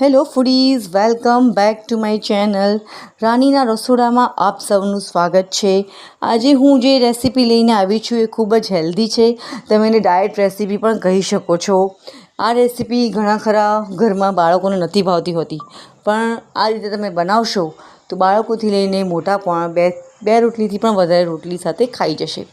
Hello foodies, welcome back to my channel. રાનીના રસોડામાં આપ સૌનું સ્વાગત છે. આજે હું જે રેસીપી લઈને આવી છું એ ખૂબ જ હેલ્ધી છે. તમે એને ડાયટ રેસીપી પણ કહી શકો છો. આ રેસીપી ઘણા ખરા ઘરમાં બાળકોને નથી ભાવતી હોતી. પણ આ રીતે તમે બનાવશો તો બાળકોથી લઈને મોટા પણ બે બે રોટલીથી પણ વધારે રોટલી સાથે ખાઈ જશે.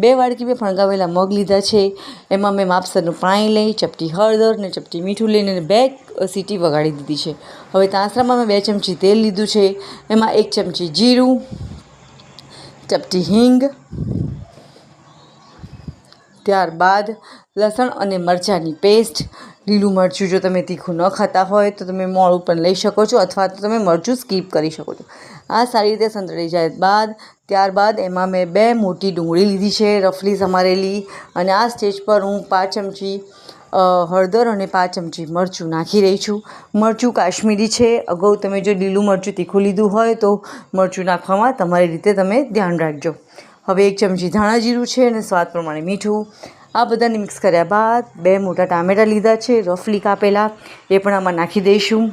બે વાડકી મેં ફણગાવેલા મગ લીધા છે. એમાં મેં માપસરનું પાણી લઈ, ચપટી હળદર ને ચપટી મીઠું લઈને બે સીટી વગાડી દીધી છે. હવે તાંસરામાં મેં બે ચમચી તેલ લીધું છે. એમાં એક ચમચી જીરું, ચપટી હિંગ, ત્યારબાદ લસણ અને મરચાંની પેસ્ટ, લીલું મરચું જો તમે તીખું ન ખાતા હોય તો તમે મોળું પણ લઈ શકો છો અથવા તો તમે મરચું સ્કીપ કરી શકો છો. આ સારી રીતે સંતળી જાય. બાદ, ત્યારબાદ એમાં મેં બે મોટી ડુંગળી લીધી છે, રફલી સમારેલી. અને આ સ્ટેજ પર હું પાંચ ચમચી હળદર અને પાંચ ચમચી મરચું નાખી રહી છું. મરચું કાશ્મીરી છે. અગાઉ તમે જો લીલું મરચું તીખું લીધું હોય તો મરચું નાખવામાં તમારી રીતે તમે ધ્યાન રાખજો. હવે એક ચમચી ધાણા જીરું છે અને સ્વાદ પ્રમાણે મીઠું. આ બધાને મિક્સ કર્યા બાદ બે મોટા ટામેટાં લીધા છે, રફલી કાપેલા. એ પણ આમાં નાખી દઈશું.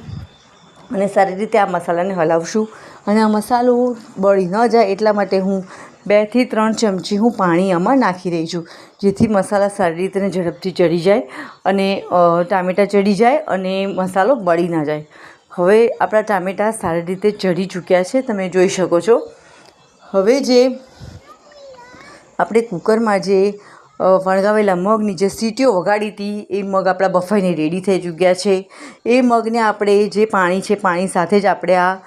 અને સારી રીતે આ મસાલાને હલાવશું. અને આ મસાલો બળી ન જાય એટલા માટે હું બેથી ત્રણ ચમચી હું પાણી આમાં નાખી રહી છું, જેથી મસાલા સારી રીતે ઝડપથી ચડી જાય અને ટામેટાં ચડી જાય અને મસાલો બળી ના જાય. હવે આપણા ટામેટાં સારી રીતે ચડી ચૂક્યા છે, તમે જોઈ શકો છો. હવે જે આપણે કુકરમાં જે વણગાવેલા મગની જે સીટીઓ વગાડી હતી, એ મગ આપણા બફાઈને રેડી થઈ ચૂક્યા છે. એ મગને આપણે જે પાણી છે, પાણી સાથે જ આપણે આ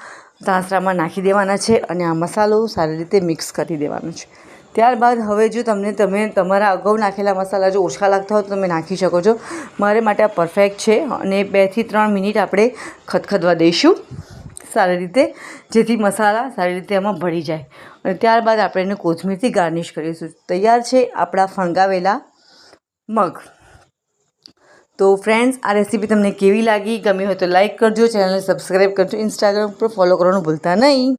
તાંસરામાં નાખી દેવાના છે અને આ મસાલો સારી રીતે મિક્સ કરી દેવાનો છે. ત્યારબાદ હવે જો તમને, તમે તમારા અગાઉ નાખેલા મસાલા જો ઓછા લાગતા હોય તો તમે નાખી શકો છો. મારે માટે આ પરફેક્ટ છે અને બેથી ત્રણ મિનિટ આપણે ખદખદવા દઈશું. સારી રીતે જેથી મસાલા સારી રીતે એમાં ભળી જાય. અને ત્યારબાદ આપણે એને કોથમીરથી ગાર્નિશ કરીશું. તૈયાર છે આપણા ફણગાવેલા મગ. તો ફ્રેન્ડ્સ આ રેસીપી તમને કેવી લાગી? ગમી હોય તો લાઈક કરજો ચેનલને સબસ્ક્રાઈબ કરજો ઇન્સ્ટાગ્રામ પર ફોલો કરવાનું ભૂલતા નહીં.